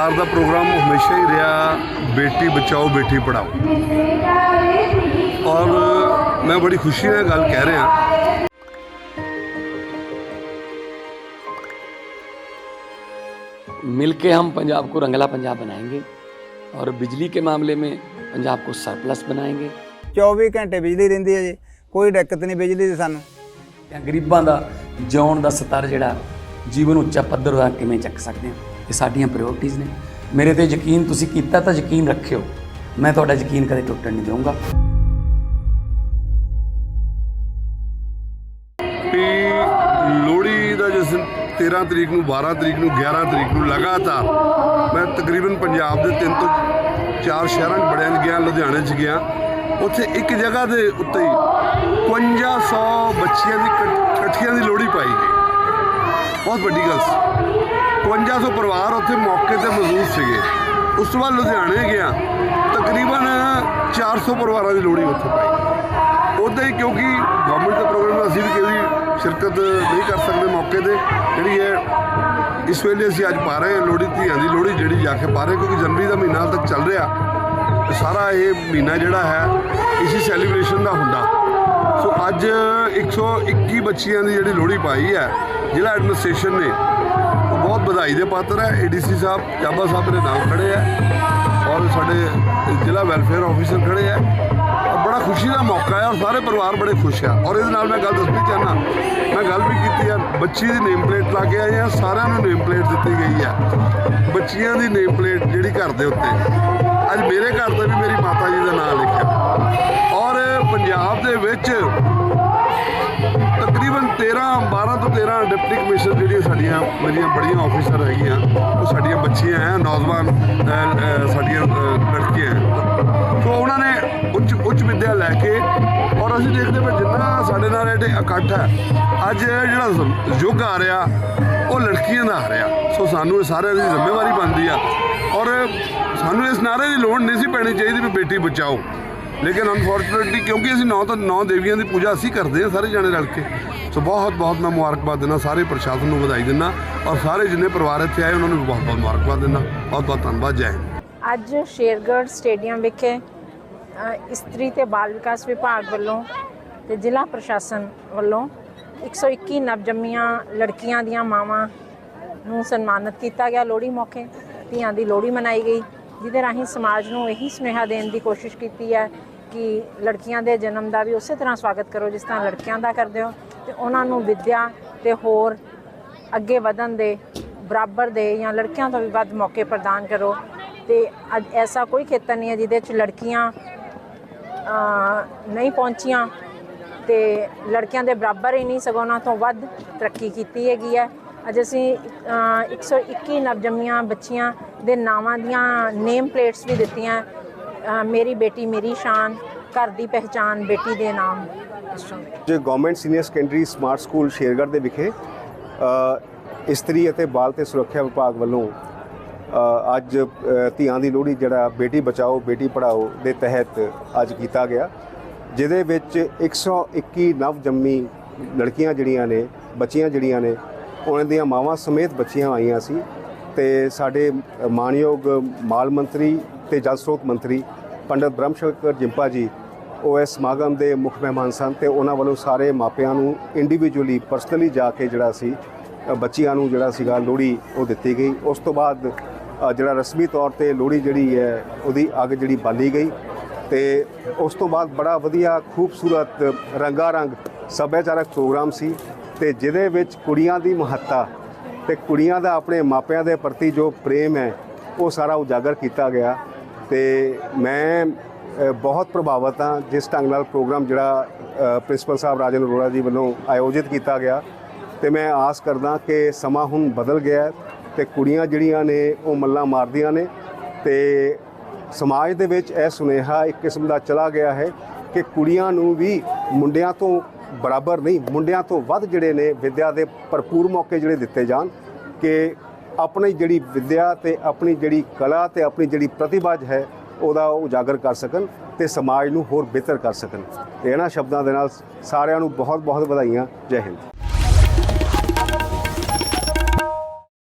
ਸਰਕਾਰ ਦਾ ਪ੍ਰੋਗਰਾਮ ਹਮੇਸ਼ਾ ਹੀ ਰਿਹਾ ਬੇਟੀ ਬਚਾਓ ਬੇਟੀ ਪੜਾਓ ਔਰ ਮੈਂ ਬੜੀ ਖੁਸ਼ੀ ਨਾਲ ਗੱਲ ਕਹਿ ਰਿਹਾ मिल के हम पंजाब को रंगला पंजाब बनाएंगे और बिजली के मामले में पंजाब को सरप्लस बनाएंगे 24 ਘੰਟੇ ਬਿਜਲੀ ਰਹਿੰਦੀ ਹੈ ਜੀ ਕੋਈ ਦਿੱਕਤ ਨਹੀਂ ਬਿਜਲੀ ਦੀ ਸਾਨੂੰ ਜਾਂ ਗਰੀਬਾਂ ਦਾ ਜਿਉਣ ਦਾ ਸਤਰ ਜਿਹੜਾ ਜੀਵਨ ਉੱਚਾ ਪੱਧਰ ਦਾ ਕਿਵੇਂ ਚੱਕ ਸਕਦੇ ਹਾਂ ਇਹ ਸਾਡੀਆਂ ਪ੍ਰਾਇੋਰਟੀਆਂ ਨੇ। ਮੇਰੇ ਤੇ ਯਕੀਨ ਤੁਸੀਂ ਕੀਤਾ ਤਾਂ ਯਕੀਨ ਰੱਖਿਓ। ਮੈਂ ਤੁਹਾਡਾ ਯਕੀਨ ਕਦੇ ਟੁੱਟਣ ਨਹੀਂ ਦਊਂਗਾ। ਵੀ ਲੋਹੜੀ ਦਾ ਜਿਸ ਦਿਨ 13 ਤਰੀਕ ਨੂੰ 12 ਤਰੀਕ ਨੂੰ 11 ਤਰੀਕ ਨੂੰ ਲਗਾਤਾਰ ਮੈਂ ਤਕਰੀਬਨ ਪੰਜਾਬ ਦੇ ਤਿੰਨ ਤੋਂ ਚਾਰ ਸ਼ਹਿਰਾਂ 'ਚ ਬੜਿਆਂ 'ਚ ਗਿਆ, ਲੁਧਿਆਣੇ 'ਚ ਗਿਆ। ਉੱਥੇ ਇੱਕ ਜਗ੍ਹਾ ਦੇ ਉੱਤੇ ਹੀ 5500 ਬੱਚਿਆਂ ਦੀ ਇਕੱਠ- ਇਕੱਠੀਆਂ ਦੀ ਲੋਹੜੀ ਬਹੁਤ ਵੱਡੀ ਗੱਲ ਸੀ। 5500 ਪਰਿਵਾਰ ਉੱਥੇ ਮੌਕੇ ਤੇ ਮੌਜੂਦ ਸੀਗੇ। ਉਸ ਤੋਂ ਬਾਅਦ ਲੁਧਿਆਣੇ ਗਿਆ। ਤਕਰੀਬਨ 400 ਪਰਿਵਾਰਾਂ ਦੀ ਲੋਹੜੀ ਉੱਥੇ ਪਾਈ। ਉਦਾਂ ਹੀ ਕਿਉਂਕਿ ਗਵਰਨਮੈਂਟ ਦੇ ਪ੍ਰੋਗਰਾਮ ਅਸੀਂ ਵੀ ਕਦੀ ਸ਼ਿਰਕਤ ਨਹੀਂ ਕਰ ਸਕਦੇ ਮੌਕੇ ਤੇ। ਜਿਹੜੀ ਹੈ ਇਸ ਵੇਲੇ ਅਸੀਂ ਅੱਜ ਪਾ ਰਹੇ ਹਾਂ, ਲੋਹੜੀ ਧੀਆਂ ਦੀ ਲੋਹੜੀ ਜਿਹੜੀ ਜਾ ਕੇ ਪਾ ਰਹੇ ਕਿਉਂਕਿ ਜਨਵਰੀ ਦਾ ਮਹੀਨਾ ਹਾਲ ਤੱਕ ਚੱਲ ਰਿਹਾ। ਸਾਰਾ ਇਹ ਮਹੀਨਾ ਜਿਹੜਾ ਹੈ, ਇਸੇ ਸੈਲੀਬ੍ਰੇਸ਼ਨ ਦਾ ਹੁੰਦਾ। ਸੋ ਅੱਜ 121 ਬੱਚੀਆਂ ਦੀ ਜਿਹੜੀ ਲੋਹੜੀ ਪਾਈ ਹੈ, ਜ਼ਿਲ੍ਹਾ ਐਡਮਿਨਿਸਟ੍ਰੇਸ਼ਨ ਨੇ। ਉਹ ਬਹੁਤ ਵਧਾਈ ਦੇ ਪਾਤਰ ਹੈ। ਏਡੀਸੀ ਸਾਹਿਬ ਚਾਬਾ ਸਾਹਿਬ ਦੇ ਨਾਮ ਖੜੇ ਹੈ ਔਰ ਸਾਡੇ ਜ਼ਿਲ੍ਹਾ ਵੈਲਫੇਅਰ ਆਫੀਸਰ ਖੜੇ ਹੈ। ਔਰ ਬੜਾ ਖੁਸ਼ੀ ਦਾ ਮੌਕਾ ਹੈ ਔਰ ਸਾਰੇ ਪਰਿਵਾਰ ਬੜੇ ਖੁਸ਼ ਆ ਔਰ ਇਹਦੇ ਨਾਲ ਮੈਂ ਗੱਲ ਦੱਸਣੀ ਚਾਹਨਾ ਮੈਂ ਗੱਲ ਵੀ ਕੀਤੀ ਆ ਬੱਚੀ ਦੀ ਨੇਮ ਪਲੇਟ ਲਾ ਕੇ ਆਏ ਆ ਸਾਰਿਆਂ ਨੂੰ ਨੇਮ ਪਲੇਟ ਦਿੱਤੀ ਗਈ ਆ ਬੱਚੀਆਂ ਦੀ ਨੇਮ ਪਲੇਟ ਜਿਹੜੀ ਘਰ ਦੇ ਉੱਤੇ। ਅੱਜ ਮੇਰੇ ਘਰ ਤੇ ਵੀ ਮੇਰੀ ਮਾਤਾ ਜੀ ਦਾ ਨਾਮ ਲਿਖਿਆ। ਪੰਜਾਬ ਦੇ ਵਿੱਚ ਤਕਰੀਬਨ 13 12 ਤੋਂ 13 ਡਿਪਟੀ ਕਮਿਸ਼ਨਰ ਜਿਹੜੀਆਂ ਸਾਡੀਆਂ, ਮੇਰੀਆਂ ਬੜੀਆਂ ਆਫੀਸਰ ਹੈਗੀਆਂ, ਉਹ ਸਾਡੀਆਂ ਬੱਚੀਆਂ ਹੈ, ਨੌਜਵਾਨ ਸਾਡੀਆਂ ਲੜਕੀਆਂ ਹੈ। ਸੋ ਉਹਨਾਂ ਨੇ ਉੱਚ ਉੱਚ ਵਿੱਦਿਆ ਲੈ ਕੇ, ਔਰ ਅਸੀਂ ਦੇਖਦੇ ਪਏ ਜਿੰਨਾ ਸਾਡੇ ਨਾਲ ਇਹ ਇਕੱਠ ਹੈ, ਅੱਜ ਜਿਹੜਾ ਯੁੱਗ ਆ ਰਿਹਾ, ਉਹ ਲੜਕੀਆਂ ਦਾ ਆ ਰਿਹਾ। ਸੋ ਸਾਨੂੰ ਇਹ ਸਾਰਿਆਂ ਦੀ ਜ਼ਿੰਮੇਵਾਰੀ ਬਣਦੀ ਆ। ਔਰ ਸਾਨੂੰ ਇਸ ਨਾਰੇ ਦੀ ਲੋੜ ਨਹੀਂ ਸੀ ਪੈਣੀ ਚਾਹੀਦੀ ਵੀ ਬੇਟੀ ਬਚਾਓ। ਲੇਕਿਨ ਅਨਫੋਰਚੂਨੇਟਲੀ ਕਿਉਂਕਿ ਅਸੀਂ ਨੌ ਤੋਂ ਨੌ ਦੇਵੀਆਂ ਦੀ ਪੂਜਾ ਅਸੀਂ ਕਰਦੇ ਹਾਂ ਸਾਰੇ ਜਾਣੇ ਰਲ ਕੇ। ਸੋ ਬਹੁਤ ਬਹੁਤ ਮੈਂ ਮੁਬਾਰਕਬਾਦ ਦਿੰਦਾ, ਸਾਰੇ ਪ੍ਰਸ਼ਾਸਨ ਨੂੰ ਵਧਾਈ ਦਿੰਦਾ ਔਰ ਸਾਰੇ ਜਿੰਨੇ ਪਰਿਵਾਰ ਇੱਥੇ ਆਏ, ਉਹਨਾਂ ਨੂੰ ਬਹੁਤ ਬਹੁਤ ਮੁਬਾਰਕਬਾਦ ਦਿੰਦਾ। ਬਹੁਤ ਬਹੁਤ ਧੰਨਵਾਦ, ਜੈ ਅੱਜ ਸ਼ੇਰਗੜ੍ਹ ਸਟੇਡੀਅਮ ਵਿਖੇ ਇਸਤਰੀ ਤੇ ਬਾਲ ਵਿਕਾਸ ਵਿਭਾਗ ਵੱਲੋਂ ਤੇ ਜ਼ਿਲ੍ਹਾ ਪ੍ਰਸ਼ਾਸਨ ਵੱਲੋਂ 121 ਨਵਜੰਮੀਆਂ ਲੜਕੀਆਂ ਦੀਆਂ ਮਾਵਾਂ ਨੂੰ ਸਨਮਾਨਿਤ ਕੀਤਾ ਗਿਆ। ਲੋਹੜੀ ਮੌਕੇ ਧੀਆਂ ਦੀ ਲੋਹੜੀ ਮਨਾਈ ਗਈ, ਜਿਹਦੇ ਰਾਹੀਂ ਸਮਾਜ ਨੂੰ ਇਹੀ ਸੁਨੇਹਾ ਦੇਣ ਦੀ ਕੋਸ਼ਿਸ਼ ਕੀਤੀ ਹੈ ਕਿ ਲੜਕੀਆਂ ਦੇ ਜਨਮ ਦਾ ਵੀ ਉਸੇ ਤਰ੍ਹਾਂ ਸਵਾਗਤ ਕਰੋ ਜਿਸ ਤਰ੍ਹਾਂ ਲੜਕਿਆਂ ਦਾ ਕਰਦੇ ਹੋ ਤੇ ਉਹਨਾਂ ਨੂੰ ਵਿੱਦਿਆ ਤੇ ਹੋਰ ਅੱਗੇ ਵਧਣ ਦੇ ਬਰਾਬਰ ਦੇ ਜਾਂ ਲੜਕਿਆਂ ਤੋਂ ਵੀ ਵੱਧ ਮੌਕੇ ਪ੍ਰਦਾਨ ਕਰੋ। ਤੇ ਅੱਜ ਐਸਾ ਕੋਈ ਖੇਤਰ ਨਹੀਂ ਹੈ ਜਿਹਦੇ ਵਿੱਚ ਲੜਕੀਆਂ ਨਹੀਂ ਪਹੁੰਚੀਆਂ ਤੇ ਲੜਕਿਆਂ ਦੇ ਬਰਾਬਰ ਹੀ ਨਹੀਂ ਸਗੋਂ ਉਹਨਾਂ ਤੋਂ ਵੱਧ ਤਰੱਕੀ ਕੀਤੀ ਹੈਗੀ ਹੈ। ਅੱਜ ਅਸੀਂ ਅ, 121 ਨਵਜੰਮੀਆਂ ਬੱਚੀਆਂ ਦੇ ਨਾਵਾਂ ਦੀਆਂ ਨੇਮ ਪਲੇਟਸ ਵੀ ਦਿੱਤੀਆਂ। ਮੇਰੀ ਬੇਟੀ ਮੇਰੀ ਸ਼ਾਨ, ਘਰ ਦੀ ਪਹਿਚਾਨ ਬੇਟੀ ਦੇ ਨਾਮ। ਇਸ ਜੋ government senior secondary smart school Shergarh ਦੇ ਵਿਖੇ ਇਸਤਰੀ ਅਤੇ ਬਾਲ ਤੇ ਸੁਰੱਖਿਆ ਵਿਭਾਗ ਵੱਲੋਂ ਅੱਜ ਧੀਆਂ ਦੀ ਲੋਹੜੀ ਜਿਹੜਾ ਬੇਟੀ ਬਚਾਓ, ਬੇਟੀ ਪੜਾਓ ਦੇ ਤਹਿਤ ਅੱਜ ਕੀਤਾ ਗਿਆ, ਜਿਹਦੇ ਵਿੱਚ 121 ਨਵ ਜੰਮੀ ਲੜਕੀਆਂ ਜਿਹੜੀਆਂ ਨੇ, ਬੱਚੀਆਂ ਜਿਹੜੀਆਂ ਨੇ, ਉਹਨਾਂ ਦੀਆਂ ਮਾਵਾਂ ਸਮੇਤ ਬੱਚੀਆਂ ਆਈਆਂ ਸੀ ਤੇ ਸਾਡੇ ਮਾਨਯੋਗ ਮਾਲ ਮੰਤਰੀ ਤੇ ਜਲ ਸਰੋਤ ਮੰਤਰੀ ਪੰਡਤ ਬ੍ਰਹਮ ਸ਼ੰਕਰ ਜਿੰਪਾ ਜੀ ਉਹ ਇਸ ਸਮਾਗਮ ਦੇ ਮੁੱਖ ਮਹਿਮਾਨ ਸਨ ਤੇ ਉਹਨਾਂ ਵੱਲੋਂ ਸਾਰੇ ਮਾਪਿਆਂ ਨੂੰ ਇੰਡੀਵਿਜੂਅਲੀ ਪਰਸਨਲੀ ਜਾ ਕੇ ਜਿਹੜਾ ਸੀ ਬੱਚਿਆਂ ਨੂੰ ਜਿਹੜਾ ਸੀਗਾ ਲੋਹੜੀ ਉਹ ਦਿੱਤੀ ਗਈ। ਉਸ ਤੋਂ ਬਾਅਦ ਜਿਹੜਾ ਰਸਮੀ ਤੌਰ ਤੇ ਲੋਹੜੀ ਜਿਹੜੀ ਹੈ, ਉਹਦੀ ਅੱਗ ਜਿਹੜੀ ਬਾਲੀ ਗਈ ਤੇ ਉਸ ਤੋਂ ਬਾਅਦ ਬੜਾ ਵਧੀਆ ਖੂਬਸੂਰਤ ਰੰਗਾ ਰੰਗ ਸੱਭਿਆਚਾਰਕ ਪ੍ਰੋਗਰਾਮ ਸੀ ਤੇ ਜਿਹਦੇ ਵਿੱਚ ਕੁੜੀਆਂ ਦੀ ਮਹੱਤਤਾ ਤੇ ਕੁੜੀਆਂ ਦਾ ਆਪਣੇ ਮਾਪਿਆਂ ਦੇ ਪ੍ਰਤੀ ਜੋ ਪ੍ਰੇਮ ਹੈ, ਉਹ ਸਾਰਾ ਉਜਾਗਰ ਕੀਤਾ ਗਿਆ। ਤੇ ਮੈਂ ਬਹੁਤ ਪ੍ਰਭਾਵਿਤ ਹਾਂ। ਜਿਸ ਢੰਗ ਨਾਲ ਪ੍ਰੋਗਰਾਮ ਜਿਹੜਾ ਪ੍ਰਿੰਸੀਪਲ ਸਾਹਿਬ ਰਾਜਨ ਅਰੋੜਾ ਜੀ ਵੱਲੋਂ ਆਯੋਜਿਤ ਕੀਤਾ ਗਿਆ, ਤੇ ਮੈਂ ਆਸ ਕਰਦਾ ਕਿ ਸਮਾਂ ਹੁਣ ਬਦਲ ਗਿਆ ਹੈ ਤੇ ਕੁੜੀਆਂ ਜਿਹੜੀਆਂ ਨੇ, ਉਹ ਮੱਲਾਂ ਮਾਰਦੀਆਂ ਨੇ ਤੇ ਸਮਾਜ ਦੇ ਵਿੱਚ ਇਹ ਸੁਨੇਹਾ ਇੱਕ ਕਿਸਮ ਦਾ ਚਲਾ ਗਿਆ ਹੈ ਕਿ ਕੁੜੀਆਂ ਨੂੰ ਵੀ ਮੁੰਡਿਆਂ ਤੋਂ ਬਰਾਬਰ ਨਹੀਂ, ਮੁੰਡਿਆਂ ਤੋਂ ਵੱਧ ਜਿਹੜੇ ਨੇ ਵਿਦਿਆ ਦੇ ਭਰਪੂਰ ਮੌਕੇ ਜਿਹੜੇ ਦਿੱਤੇ ਜਾਣ ਕਿ ਆਪਣੀ ਜਿਹੜੀ ਵਿਦਿਆ ਤੇ ਆਪਣੀ ਜਿਹੜੀ ਕਲਾ ਤੇ ਆਪਣੀ ਜਿਹੜੀ ਪ੍ਰਤਿਭਾ ਹੈ, ਉਹਦਾ ਉਜਾਗਰ ਕਰ ਸਕਣ ਤੇ ਸਮਾਜ ਨੂੰ ਹੋਰ ਬਿਹਤਰ ਕਰ ਸਕਣ। ਤੇ ਇਹਨਾਂ ਸ਼ਬਦਾਂ ਦੇ ਨਾਲ ਸਾਰਿਆਂ ਨੂੰ ਬਹੁਤ ਬਹੁਤ ਵਧਾਈਆਂ। ਜੈ ਹਿੰਦ।